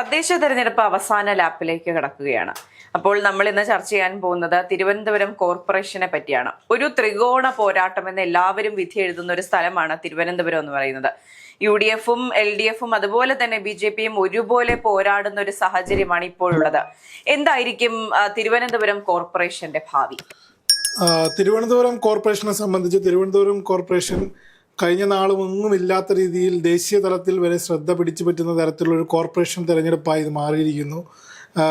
തദ്ദേശ തെരഞ്ഞെടുപ്പ് അവസാന ലാപ്പിലേക്ക് കടക്കുകയാണ്. അപ്പോൾ നമ്മൾ ഇന്ന് ചർച്ച ചെയ്യാൻ പോകുന്നത് തിരുവനന്തപുരം കോർപ്പറേഷനെ പറ്റിയാണ്. ഒരു ത്രികോണ പോരാട്ടം എന്ന് എല്ലാവരും വിധി എഴുതുന്ന ഒരു സ്ഥലമാണ് തിരുവനന്തപുരം എന്ന് പറയുന്നത്. യു ഡി എഫും എൽ ഡി എഫും അതുപോലെ തന്നെ ബി ജെ പിയും ഒരുപോലെ പോരാടുന്ന ഒരു സാഹചര്യമാണ് ഇപ്പോഴുള്ളത്. എന്തായിരിക്കും തിരുവനന്തപുരം കോർപ്പറേഷന്റെ ഭാവി? തിരുവനന്തപുരം കോർപ്പറേഷനെ സംബന്ധിച്ച് തിരുവനന്തപുരം കോർപ്പറേഷൻ കഴിഞ്ഞ നാളും ഇല്ലാത്ത രീതിയിൽ ദേശീയ തലത്തിൽ വരെ ശ്രദ്ധ പിടിച്ചു പറ്റുന്ന തരത്തിലുള്ള ഒരു കോർപ്പറേഷൻ തെരഞ്ഞെടുപ്പായി ഇത് മാറിയിരിക്കുന്നു.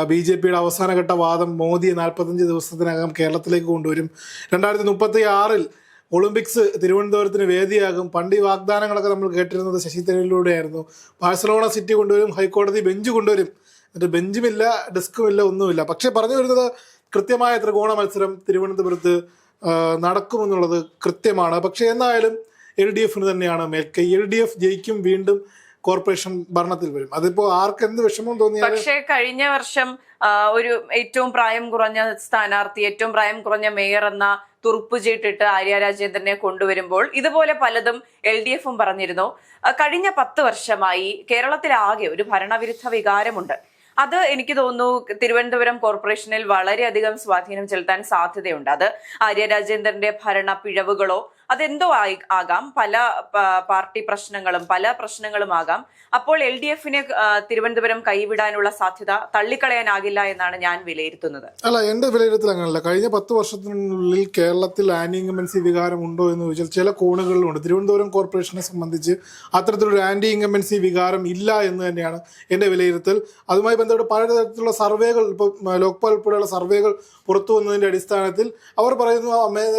ബി ജെ പിയുടെ അവസാനഘട്ട വാദം മോദിയെ നാൽപ്പത്തഞ്ച് ദിവസത്തിനകം കേരളത്തിലേക്ക് കൊണ്ടുവരും. രണ്ടായിരത്തി മുപ്പത്തി ആറിൽ ഒളിമ്പിക്സ് തിരുവനന്തപുരത്തിന് വേദിയാകും. പണ്ട് ഈ വാഗ്ദാനങ്ങളൊക്കെ നമ്മൾ കേട്ടിരുന്നത് ശശി തരൂരിലൂടെയായിരുന്നു. ബാഴ്സലോണ സിറ്റി കൊണ്ടുവരും ഹൈക്കോടതി ബെഞ്ച് കൊണ്ടുവരും. എന്നിട്ട് ബെഞ്ചുമില്ല ഡെസ്കുമില്ല ഒന്നുമില്ല. പക്ഷേ പറഞ്ഞു വരുന്നത് കൃത്യമായ ത്രികോണ മത്സരം തിരുവനന്തപുരത്ത് നടക്കുമെന്നുള്ളത് കൃത്യമാണ്. പക്ഷേ എന്നായാലും എൽ ഡി എഫിന് തന്നെയാണ് മേൽക്കൈ. എൽ ഡി എഫ് ജയിക്കും വീണ്ടും കോർപ്പറേഷൻ ഭരണത്തിൽ വരും. അതിപ്പോ ആർക്ക് എന്ത് വിഷമം തോന്നിയാലും പക്ഷേ കഴിഞ്ഞ വർഷം ഒരു ഏറ്റവും പ്രായം കുറഞ്ഞ സ്ഥാനാർത്ഥി ഏറ്റവും പ്രായം കുറഞ്ഞ മേയർ എന്ന തുറുപ്പ് ചീട്ടിട്ട് ആര്യ രാജേന്ദ്രനെ കൊണ്ടുവരുമ്പോൾ ഇതുപോലെ പലതും എൽ ഡി എഫും പറഞ്ഞിരുന്നു. കഴിഞ്ഞ പത്ത് വർഷമായി കേരളത്തിലാകെ ഒരു ഭരണവിരുദ്ധ വികാരമുണ്ട്. അത് എനിക്ക് തോന്നുന്നു തിരുവനന്തപുരം കോർപ്പറേഷനിൽ വളരെയധികം സ്വാധീനം ചെലുത്താൻ സാധ്യതയുണ്ട്. അത് ആര്യ രാജേന്ദ്രന്റെ ഭരണ പിഴവുകളോ അതെന്തോ ആയി ആകാം. പല പാർട്ടി പ്രശ്നങ്ങളും പല പ്രശ്നങ്ങളും ആകാം. അപ്പോൾ എൽ ഡി എഫിനെ തിരുവനന്തപുരം കൈവിടാനുള്ള സാധ്യത തള്ളിക്കളയാനാകില്ല എന്നാണ് ഞാൻ വിലയിരുത്തുന്നത്. അല്ല എന്റെ വിലയിരുത്തൽ അങ്ങനല്ല. കഴിഞ്ഞ പത്ത് വർഷത്തിനുള്ളിൽ കേരളത്തിൽ ആന്റി വികാരം ഉണ്ടോ എന്ന് ചോദിച്ചാൽ ചില കോണുകളിലുണ്ട്. തിരുവനന്തപുരം കോർപ്പറേഷനെ സംബന്ധിച്ച് അത്തരത്തിലൊരു ആന്റി ഇൻകമ്പൻസി വികാരം ഇല്ല എന്ന് തന്നെയാണ് എന്റെ വിലയിരുത്തൽ. അതുമായി ബന്ധപ്പെട്ട് പലതരത്തിലുള്ള സർവേകൾ ഇപ്പോൾ ലോക്പാൽ ഉൾപ്പെടെയുള്ള സർവേകൾ പുറത്തു വന്നതിന്റെ അടിസ്ഥാനത്തിൽ അവർ പറയുന്നു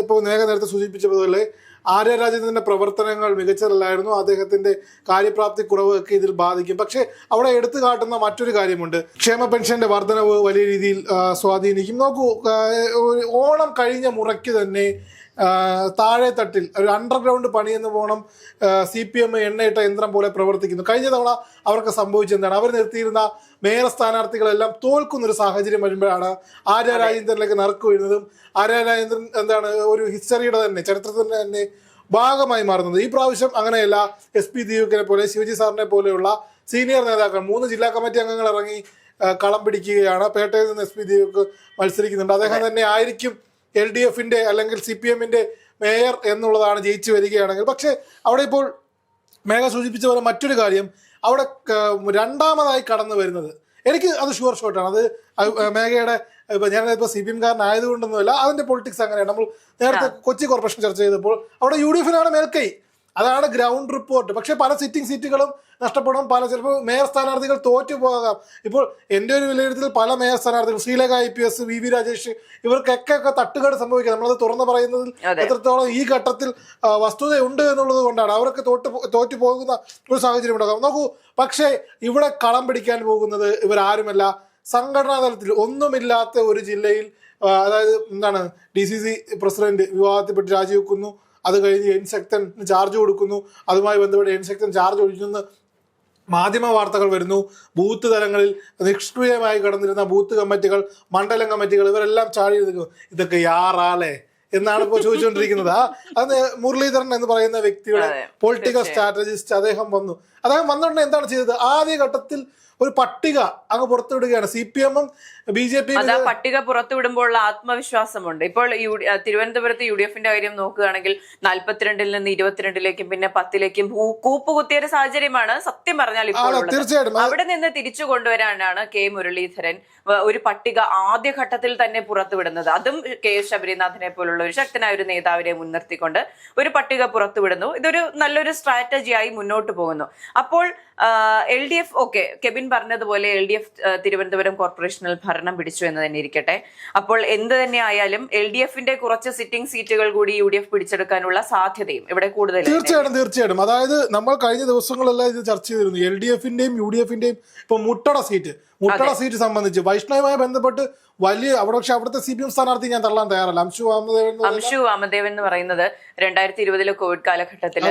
ഇപ്പോൾ നേരെ നേരത്തെ സൂചിപ്പിച്ചതുപോലെ ആര്യ രാജേന്ദ്രന്റെ പ്രവർത്തനങ്ങൾ മികച്ചതല്ലായിരുന്നു. അദ്ദേഹത്തിന്റെ കാര്യപ്രാപ്തി കുറവൊക്കെ ഇതിൽ ബാധിക്കും. പക്ഷേ അവിടെ എടുത്തു കാട്ടുന്ന മറ്റൊരു കാര്യമുണ്ട്. ക്ഷേമ പെൻഷന്റെ വർധനവ് വലിയ രീതിയിൽ സ്വാധീനിക്കും. നോക്കൂ ഓണം കഴിഞ്ഞ മുറയ്ക്ക് തന്നെ താഴെ തട്ടിൽ ഒരു അണ്ടർഗ്രൗണ്ട് പണിയെന്ന് പോണം സി പി എം എണ്ണയിട്ട യന്ത്രം പോലെ പ്രവർത്തിക്കുന്നു. കഴിഞ്ഞ തവണ അവർക്ക് സംഭവിച്ചെന്താണ് അവർ നിർത്തിയിരുന്ന മേയർ സ്ഥാനാർത്ഥികളെല്ലാം തോൽക്കുന്ന ഒരു സാഹചര്യം വരുമ്പോഴാണ് ആര്യ രാജേന്ദ്രനിലേക്ക് നറുക്ക് വീഴുന്നതും ആര്യ രാജേന്ദ്രൻ എന്താണ് ഒരു ഹിസ്റ്ററിയുടെ തന്നെ ചരിത്രത്തിന്റെ തന്നെ ഭാഗമായി മാറുന്നത്. ഈ പ്രാവശ്യം അങ്ങനെയല്ല. എസ് പി ദീപകിനെ പോലെ ശിവജി സാറിനെ പോലെയുള്ള സീനിയർ നേതാക്കൾ മൂന്ന് ജില്ലാ കമ്മിറ്റി അംഗങ്ങൾ ഇറങ്ങി കളം പിടിക്കുകയാണ്. പേട്ടയിൽ നിന്ന് എസ് പി ദീപക് മത്സരിക്കുന്നുണ്ട്. അദ്ദേഹം തന്നെ ആയിരിക്കും എൽ ഡി എഫിന്റെ അല്ലെങ്കിൽ സി പി എമ്മിന്റെ മേയർ എന്നുള്ളതാണ് ജയിച്ചു വരികയാണെങ്കിൽ. പക്ഷേ അവിടെ ഇപ്പോൾ മേഘ സൂചിപ്പിച്ച പോലെ മറ്റൊരു കാര്യം അവിടെ രണ്ടാമതായി കടന്നു വരുന്നത്. എനിക്ക് അത് ഷുവർ ഷോട്ടാണ് അത് മേഘയുടെ ഇപ്പൊ ഞാൻ ഇപ്പോൾ സി പി എംകാരനായതുകൊണ്ടൊന്നുമല്ല അതിന്റെ പൊളിറ്റിക്സ് അങ്ങനെയാണ്. നമ്മൾ നേരത്തെ കൊച്ചി കോർപ്പറേഷൻ ചർച്ച ചെയ്തപ്പോൾ അവിടെ യു ഡി എഫിനാണ് മേൽക്കൈ. അതാണ് ഗ്രൗണ്ട് റിപ്പോർട്ട് പക്ഷേ പല സിറ്റിംഗ് സീറ്റുകളും നഷ്ടപ്പെടും. പല ചിലപ്പോൾ മേയർ സ്ഥാനാർത്ഥികൾ തോറ്റു പോകാം. ഇപ്പോൾ എന്റെ ഒരു വിലയിരുത്തൽ പല മേയർ സ്ഥാനാർത്ഥികൾ Sreelekha I P S V. V. Rajesh ഇവർക്കൊക്കെ ഒക്കെ തട്ടുകേട് സംഭവിക്കുക നമ്മളത് തുറന്നു പറയുന്നതിൽ എത്രത്തോളം ഈ ഘട്ടത്തിൽ വസ്തുതയുണ്ട് എന്നുള്ളത് കൊണ്ടാണ് അവരൊക്കെ തോറ്റു തോറ്റു പോകുന്ന ഒരു സാഹചര്യം ഉണ്ടാകാം. നോക്കൂ പക്ഷേ ഇവിടെ കളം പിടിക്കാൻ പോകുന്നത് ഇവരാരുമല്ല. സംഘടനാ തലത്തിൽ ഒന്നുമില്ലാത്ത ഒരു ജില്ലയിൽ അതായത് എന്താണ് ഡി സി സി പ്രസിഡന്റ് വിവാഹത്തിൽപ്പെട്ട് രാജിവെക്കുന്നു. അത് കഴിഞ്ഞ് എൻ ശക്തൻ ചാർജ് കൊടുക്കുന്നു. അതുമായി ബന്ധപ്പെട്ട് എൻ ശക്തൻ ചാർജ് ഒഴിക്കുന്ന മാധ്യമ വാർത്തകൾ വരുന്നു. ബൂത്ത് തലങ്ങളിൽ നിഷ്ക്രിയമായി കടന്നിരുന്ന ബൂത്ത് കമ്മിറ്റികൾ മണ്ഡലം കമ്മിറ്റികൾ ഇവരെല്ലാം ചാടി ഇതൊക്കെ യാറാലേ എന്നാണ് ഇപ്പോൾ ചോദിച്ചുകൊണ്ടിരിക്കുന്നത് ആ അത് മുരളീധരൻ എന്ന് പറയുന്ന വ്യക്തിയുടെ പൊളിറ്റിക്കൽ സ്ട്രാറ്റജിസ്റ്റ് അദ്ദേഹം വന്നു. അദ്ദേഹം വന്നുകൊണ്ട് എന്താണ് ചെയ്തത്? ആദ്യ ഘട്ടത്തിൽ ഒരു പട്ടിക അങ്ങ് പുറത്തുവിടുകയാണ്. സി പി എമ്മും ബി ജെ പി അത് പുറത്തുവിടുമ്പോൾ പട്ടിക പുറത്തുവിടുമ്പോഴുള്ള ആത്മവിശ്വാസമുണ്ട്. ഇപ്പോൾ തിരുവനന്തപുരത്ത് യു ഡി എഫിന്റെ കാര്യം നോക്കുകയാണെങ്കിൽ നാൽപ്പത്തിരണ്ടിൽ നിന്ന് ഇരുപത്തിരണ്ടിലേക്കും പിന്നെ പത്തിലേക്കും കൂപ്പുകുത്തിയ ഒരു സാഹചര്യമാണ്. സത്യം പറഞ്ഞാൽ ഇപ്പോൾ തീർച്ചയായിട്ടും. അവിടെ നിന്ന് തിരിച്ചു കൊണ്ടുവരാനാണ് കെ മുരളീധരൻ ഒരു പട്ടിക ആദ്യഘട്ടത്തിൽ തന്നെ പുറത്തുവിടുന്നത്. അതും കെ ശബരിനാഥനെ പോലുള്ള ഒരു ശക്തനായ ഒരു നേതാവിനെ മുൻനിർത്തിക്കൊണ്ട് ഒരു പട്ടിക പുറത്തുവിടുന്നു. ഇതൊരു നല്ലൊരു സ്ട്രാറ്റജിയായി മുന്നോട്ട് പോകുന്നു. അപ്പോൾ L D F okay Kevin പറഞ്ഞതുപോലെ എൽ ഡി എഫ് തിരുവനന്തപുരം കോർപ്പറേഷനിൽ ഭരണം പിടിച്ചു എന്ന് തന്നെ ഇരിക്കട്ടെ. അപ്പോൾ എന്ത് തന്നെ ആയാലും എൽ ഡി എഫിന്റെ കുറച്ച് സിറ്റിംഗ് സീറ്റുകൾ കൂടി യു ഡി എഫ് പിടിച്ചെടുക്കാനുള്ള സാധ്യതയും ഇവിടെ കൂടുതൽ തീർച്ചയായിട്ടും തീർച്ചയായിട്ടും. അതായത് നമ്മൾ കഴിഞ്ഞ ദിവസങ്ങളെല്ലാം ഇത് ചർച്ച ചെയ്തിരുന്നു. എൽ ഡി എഫിന്റെയും യു ഡി എഫിന്റെയും ഇപ്പൊ മുട്ടട സീറ്റ്. മുട്ടട സീറ്റ് സംബന്ധിച്ച് വൈഷ്ണവുമായി ബന്ധപ്പെട്ട് വലിയ അവിടെ പക്ഷെ അവിടുത്തെ സി പി എം സ്ഥാനാർത്ഥി ഞാൻ തള്ളാൻ തയ്യാറല്ല. അംശു വാമദേവൻ അംശു വാമദേവൻ എന്ന് പറയുന്നത് രണ്ടായിരത്തി ഇരുപതിലെ കോവിഡ് കാലഘട്ടത്തിൽ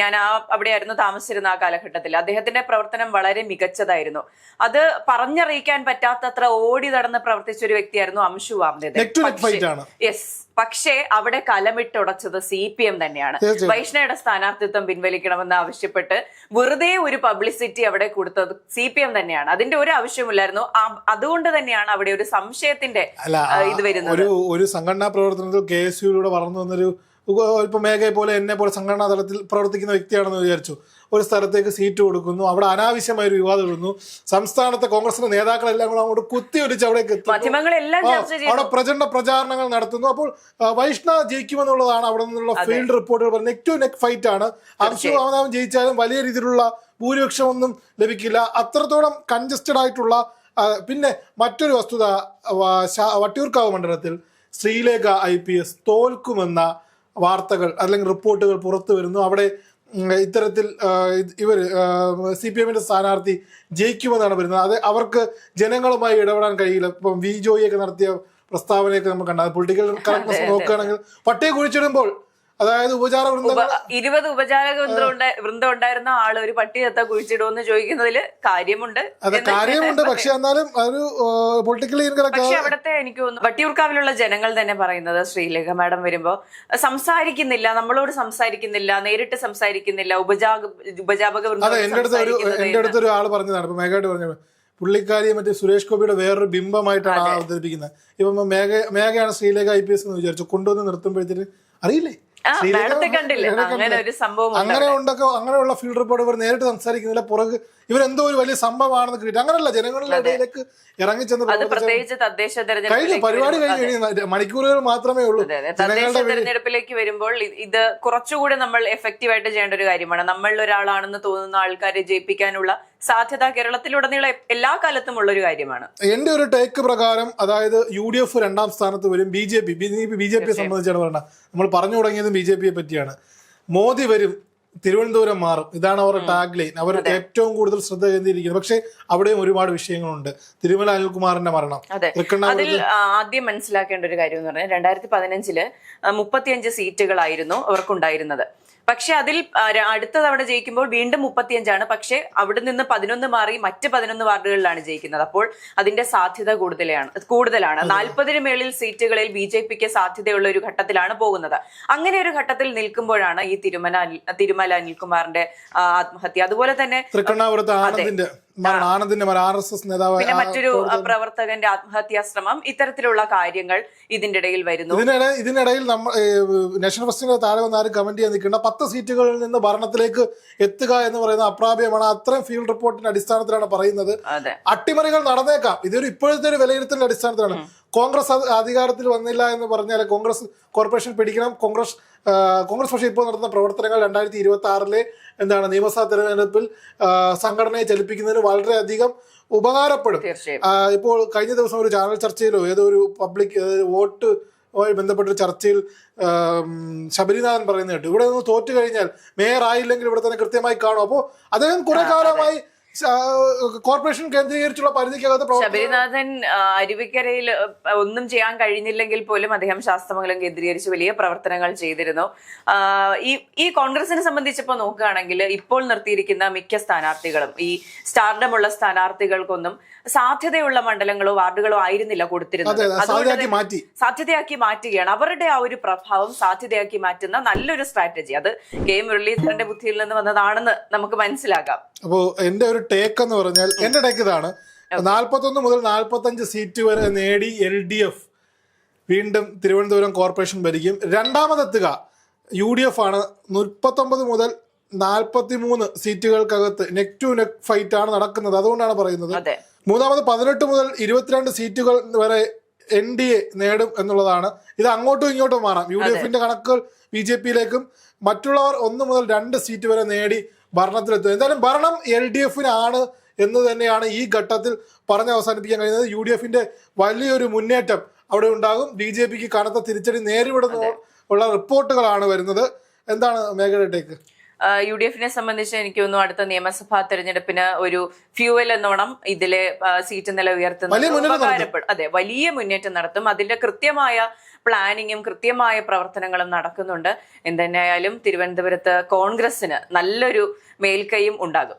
ഞാൻ ആ അവിടെയായിരുന്നു താമസിച്ചിരുന്ന ആ കാലഘട്ടത്തിൽ അദ്ദേഹം അദ്ദേഹത്തിന്റെ പ്രവർത്തനം വളരെ മികച്ചതായിരുന്നു. അത് പറഞ്ഞറിയിക്കാൻ പറ്റാത്തത്ര ഓടി നടന്ന് പ്രവർത്തിച്ച ഒരു വ്യക്തിയായിരുന്നു അംശു ആണ്. യെസ് പക്ഷേ അവിടെ കലമിട്ടുടച്ചത് സി പി എം തന്നെയാണ്. വൈഷ്ണവയുടെ വൈഷ്ണയുടെ സ്ഥാനാർത്ഥിത്വം പിൻവലിക്കണമെന്ന് ആവശ്യപ്പെട്ട് വെറുതെ ഒരു പബ്ലിസിറ്റി അവിടെ കൊടുത്തത് സി പി എം തന്നെയാണ്. അതിന്റെ ഒരു ആവശ്യമില്ലായിരുന്നു അതുകൊണ്ട് തന്നെയാണ് അവിടെ ഒരു സംശയത്തിന്റെ ഇത് വരുന്നത്. ഒരു ഒരു സംഘടനാ പ്രവർത്തനത്തിൽ കെ എസ് യുയിലൂടെ വളർന്നു വന്നൊരു ഇപ്പൊ മേഘയെ പോലെ എന്നെ പോലെ സംഘടനാ തലത്തിൽ പ്രവർത്തിക്കുന്ന വ്യക്തിയാണെന്ന് വിചാരിച്ചു. ഒരു സ്ഥലത്തേക്ക് സീറ്റ് കൊടുക്കുന്നു. അവിടെ അനാവശ്യമായ ഒരു വിവാദം ഇടുന്നു സംസ്ഥാനത്തെ കോൺഗ്രസിന്റെ നേതാക്കളെല്ലാം കൂടെ അങ്ങോട്ട് കുത്തി അവിടേക്ക് അവിടെ പ്രചണ്ഡ പ്രചാരണങ്ങൾ നടത്തുന്നു. അപ്പോൾ വൈഷ്ണവ് ജയിക്കുമെന്നുള്ളതാണ് അവിടെ നിന്നുള്ള ഫീൽഡ് റിപ്പോർട്ടുകൾ നെക് ടു നെക് ഫൈറ്റ് ആണ്. അംശു രാമനാഥൻ ജയിച്ചാലും വലിയ രീതിയിലുള്ള ഭൂരിപക്ഷമൊന്നും ലഭിക്കില്ല. അത്രത്തോളം കൺജസ്റ്റഡ് ആയിട്ടുള്ള പിന്നെ മറ്റൊരു വസ്തുത വട്ടിയൂർക്കാവ് മണ്ഡലത്തിൽ ശ്രീലേഖ ഐ പി എസ് തോൽക്കുമെന്ന വാർത്തകൾ അല്ലെങ്കിൽ റിപ്പോർട്ടുകൾ പുറത്തു വരുന്നു. അവിടെ ഇത്തരത്തിൽ ഇവർ സി പി എമ്മിന്റെ സ്ഥാനാർത്ഥി ജയിക്കുമെന്നാണ് വരുന്നത് അത് അവർക്ക് ജനങ്ങളുമായി ഇടപെടാൻ കഴിയില്ല. ഇപ്പം വി ജോയിയൊക്കെ നടത്തിയ പ്രസ്താവനയൊക്കെ നമുക്ക് കണ്ടത് പൊളിറ്റിക്കൽ കറക്റ്റ്നസ് നോക്കുകയാണെങ്കിൽ പട്ടിയെ കുഴിച്ചിടുമ്പോൾ അതായത് ഉപചാര വൃന്ദം ഇരുപത് ഉപചാരക വൃന്ദം വൃന്ദം ഉണ്ടായിരുന്ന ആൾ ഒരു പട്ടി എത്ത കുഴിച്ചിടുമെന്ന് ചോദിക്കുന്നതിൽ കാര്യമുണ്ട് അതെ കാര്യമുണ്ട്. പക്ഷെ എന്നാലും ഒരു പൊളിറ്റിക്കലി പക്ഷെ അവിടുത്തെ എനിക്ക് തോന്നുന്നു വട്ടിയൂർക്കാവിലുള്ള ജനങ്ങൾ തന്നെ പറയുന്നത് ശ്രീലേഖ മാഡം വരുമ്പോ സംസാരിക്കുന്നില്ല നമ്മളോട് സംസാരിക്കുന്നില്ല നേരിട്ട് സംസാരിക്കുന്നില്ല ഉപജാഗ ഉപജാപക വൃന്ദം അതെ എന്റെ അടുത്ത് ഒരു സംസാരിക്കുന്നത് എന്റെ അടുത്ത് ഒരു ആൾ പറഞ്ഞതാണ്. ഇപ്പൊ പറഞ്ഞത്. പറഞ്ഞു പുള്ളിക്കാരിയെ മറ്റേ സുരേഷ് ഗോപിയുടെ വേറൊരു ബിംബമായിട്ടാണ് അവതരിപ്പിക്കുന്നത്. ഇപ്പം മേഘ മേഘയാണ് ശ്രീലേഖ ഐ പി എസ് എന്ന് വിചാരിച്ചു. കൊണ്ടുവന്ന് നിർത്തുമ്പോഴത്തേന് അറിയില്ലേ? അങ്ങനെ ഒരു സംഭവം അങ്ങനെ ഉണ്ടൊക്കെ അങ്ങനെയുള്ള ഫീൽഡ് റിപ്പോർട്ട് ഇവർ നേരിട്ട് സംസാരിക്കുന്നില്ല പുറകെ ഇവരെന്തോ ഒരു വലിയ സംഭവമാണെന്ന് കിട്ടി. അങ്ങനെയല്ല ജനങ്ങളുടെ ഇടയിലേക്ക് ഇറങ്ങിച്ചെന്ന് പ്രത്യേകിച്ച് തദ്ദേശ കഴിഞ്ഞു തെരഞ്ഞെടുപ്പിലേക്ക് പരിപാടി കഴിഞ്ഞു കഴിഞ്ഞാൽ മണിക്കൂറുകൾ മാത്രമേ ഉള്ളൂ. തദ്ദേശ തെരഞ്ഞെടുപ്പിലേക്ക് വരുമ്പോൾ ഇത് കുറച്ചുകൂടി നമ്മൾ എഫക്റ്റീവ് ആയിട്ട് ചെയ്യേണ്ട ഒരു കാര്യമാണ്. നമ്മൾ ഒരാളാണെന്ന് തോന്നുന്ന ആൾക്കാരെ ജയിപ്പിക്കാനുള്ള സാധ്യത കേരളത്തിലുടനീളം എല്ലാ കാലത്തും ഉള്ള ഒരു കാര്യമാണ്. എന്റെ ഒരു ടേക്ക് പ്രകാരം അതായത് യു ഡി എഫ് രണ്ടാം സ്ഥാനത്ത് വരും B J P. B J പിയെ സംബന്ധിച്ചാണ് പറയുന്നത് നമ്മൾ പറഞ്ഞു തുടങ്ങിയതും ബി ജെ പിയെ പറ്റിയാണ്. മോദി വരും തിരുവനന്തപുരം മാറും. ഇതാണ് അവരുടെ ടാഗ് ലൈൻ അവർ ഏറ്റവും കൂടുതൽ ശ്രദ്ധ കേന്ദ്രീകരിക്കുന്നത് പക്ഷെ അവിടെയും ഒരുപാട് വിഷയങ്ങളുണ്ട്. തിരുമല അനിൽകുമാറിന്റെ മരണം അതെ. അതിൽ ആദ്യം മനസ്സിലാക്കേണ്ട ഒരു കാര്യം എന്ന് പറഞ്ഞാൽ രണ്ടായിരത്തി പതിനഞ്ചിൽ മുപ്പത്തിയഞ്ച് സീറ്റുകളായിരുന്നു അവർക്കുണ്ടായിരുന്നത്. പക്ഷെ അതിൽ അടുത്ത തവണ ജയിക്കുമ്പോൾ വീണ്ടും മുപ്പത്തിയഞ്ചാണ്. പക്ഷെ അവിടെ നിന്ന് പതിനൊന്ന് മാറി മറ്റ് പതിനൊന്ന് വാർഡുകളിലാണ് ജയിക്കുന്നത്. അപ്പോൾ അതിന്റെ സാധ്യത കൂടുതലാണ് കൂടുതലാണ്. നാൽപ്പതിന് മേളിൽ സീറ്റുകളിൽ ബി ജെ പിക്ക് സാധ്യതയുള്ള ഒരു ഘട്ടത്തിലാണ് പോകുന്നത്. അങ്ങനെ ഒരു ഘട്ടത്തിൽ നിൽക്കുമ്പോഴാണ് ഈ തിരുമല തിരുമല അനിൽകുമാറിന്റെ ആത്മഹത്യ. അതുപോലെ തന്നെ തൃക്കണ്ണാപുരത്ത് ആനന്ദിന്റെ മരണം ആനന്ദിന്റെ മരണം ആർ എസ് എസ് നേതാവ് പിന്നെ മറ്റൊരു പ്രവർത്തകന്റെ ആത്മഹത്യാ ശ്രമം ഇത്തരത്തിലുള്ള കാര്യങ്ങൾ ഇതിന്റെ ഇടയിൽ വരുന്നു. ഇതിനിടെ ഇതിനിടയിൽ നമ്മൾ നാഷണൽ ഫസ്റ്റിന്റെ താഴെ വന്ന് ആരും കമന്റ് ചെയ്യാൻ നിൽക്കേണ്ട. പത്ത് സീറ്റുകളിൽ നിന്ന് ഭരണത്തിലേക്ക് എത്തുക എന്ന് പറയുന്ന അപ്രാപ്യമാണ്. അത്രയും ഫീൽഡ് റിപ്പോർട്ടിന്റെ അടിസ്ഥാനത്തിലാണ് പറയുന്നത്. അട്ടിമറികൾ നടന്നേക്കാം. ഇതൊരു ഇപ്പോഴത്തെ ഒരു വിലയിരുത്തലിന്റെ അടിസ്ഥാനത്തിലാണ്. കോൺഗ്രസ് അധികാരത്തിൽ വന്നില്ല എന്ന് പറഞ്ഞാൽ കോൺഗ്രസ് കോർപ്പറേഷൻ പിടിക്കണം. കോൺഗ്രസ് കോൺഗ്രസ് പക്ഷേ ഇപ്പോൾ നടത്തുന്ന പ്രവർത്തനങ്ങൾ രണ്ടായിരത്തി ഇരുപത്തി ആറിലെ എന്താണ് നിയമസഭാ തെരഞ്ഞെടുപ്പിൽ സംഘടനയെ ചലിപ്പിക്കുന്നതിന് വളരെയധികം ഉപകാരപ്പെടും. ഇപ്പോൾ കഴിഞ്ഞ ദിവസം ഒരു ചാനൽ ചർച്ചയിലോ ഏതോ ഒരു പബ്ലിക് വോട്ട് ുമായി ബന്ധപ്പെട്ട ചർച്ചയിൽ ശബരിനാഥൻ പറയുന്നത് കേട്ടു ഇവിടെ നിന്ന് തോറ്റു കഴിഞ്ഞാൽ മേയർ ആയില്ലെങ്കിൽ ഇവിടെ തന്നെ കൃത്യമായി കാണും. അപ്പോൾ അദ്ദേഹം കുറെ കാലമായി കോർപ്പറേഷൻ കേന്ദ്രീകരിച്ചുള്ള പരിധിക്കകത്ത് ശബരിനാഥൻ അരുവിക്കരയിൽ ഒന്നും ചെയ്യാൻ കഴിഞ്ഞില്ലെങ്കിൽ പോലും അദ്ദേഹം ശാസ്ത്രമംഗലം കേന്ദ്രീകരിച്ച് വലിയ പ്രവർത്തനങ്ങൾ ചെയ്തിരുന്നു. ഈ ഈ കോൺഗ്രസിനെ സംബന്ധിച്ചപ്പോൾ നോക്കുകയാണെങ്കിൽ ഇപ്പോൾ നിർത്തിയിരിക്കുന്ന മിക്ക സ്ഥാനാർത്ഥികളും ഈ സ്റ്റാർഡമുള്ള സ്ഥാനാർത്ഥികൾക്കൊന്നും സാധ്യതയുള്ള മണ്ഡലങ്ങളോ വാർഡുകളോ ആയിരുന്നില്ല കൊടുത്തിരുന്നത്. സാധ്യതയാക്കി മാറ്റുകയാണ്. അവരുടെ ആ ഒരു പ്രഭാവം സാധ്യതയാക്കി മാറ്റുന്ന നല്ലൊരു സ്ട്രാറ്റജി. അത് കെ മുരളീധരന്റെ ബുദ്ധിയിൽ നിന്ന് വന്നതാണെന്ന് നമുക്ക് മനസ്സിലാക്കാം. അപ്പോ എന്റെ ഒരു ടേക്ക് എന്ന് പറഞ്ഞാൽ എന്റെ ടേക്ക് ഇതാണ്. നാൽപ്പത്തൊന്ന് മുതൽ നാൽപ്പത്തഞ്ച് സീറ്റ് വരെ നേടി എൽ ഡി എഫ് വീണ്ടും തിരുവനന്തപുരം കോർപ്പറേഷൻ ഭരിക്കും. രണ്ടാമതെത്തുക യു ഡി എഫ് ആണ്. മുപ്പത്തൊമ്പത് മുതൽ നാൽപ്പത്തി മൂന്ന് സീറ്റുകൾക്കകത്ത് നെക് ടു നെക്ക് ഫൈറ്റ് ആണ് നടക്കുന്നത്. അതുകൊണ്ടാണ് പറയുന്നത്. മൂന്നാമത് പതിനെട്ട് മുതൽ ഇരുപത്തിരണ്ട് സീറ്റുകൾ വരെ എൻ ഡി എ നേടും എന്നുള്ളതാണ്. ഇത് അങ്ങോട്ടും ഇങ്ങോട്ടും മാറാം. യു ഡി എഫിന്റെ കണക്കുകൾ ബി ജെ പിയിലേക്കും മറ്റുള്ളവർ ഒന്ന് മുതൽ രണ്ട് സീറ്റ് വരെ നേടി ഭരണത്തിലെത്തും. എന്തായാലും ഭരണം എൽ ഡി എഫിനാണ് എന്ന് തന്നെയാണ് ഈ ഘട്ടത്തിൽ പറഞ്ഞ് അവസാനിപ്പിക്കാൻ കഴിയുന്നത്. യു ഡി എഫിന്റെ വലിയൊരു മുന്നേറ്റം അവിടെ ഉണ്ടാകും. ബി ജെ പിക്ക് കനത്ത തിരിച്ചടി നേരിടുന്ന ഉള്ള റിപ്പോർട്ടുകളാണ് വരുന്നത്. എന്താണ് മേഘയുടെ ടേക്ക് യു ഡി എഫിനെ സംബന്ധിച്ച് എനിക്ക് തോന്നുന്നു അടുത്ത നിയമസഭാ തെരഞ്ഞെടുപ്പിന് ഒരു ഫ്യൂവൽ എന്നോണം ഇതിലെ സീറ്റ് നില ഉയർത്തുന്നത് അതെ വലിയ മുന്നേറ്റം നടത്തും. അതിന്റെ കൃത്യമായ പ്ലാനിങ്ങും കൃത്യമായ പ്രവർത്തനങ്ങളും നടക്കുന്നുണ്ട്. എന്തെന്നായാലും തിരുവനന്തപുരത്ത് കോൺഗ്രസിന് നല്ലൊരു മേൽക്കൈയും ഉണ്ടാകും.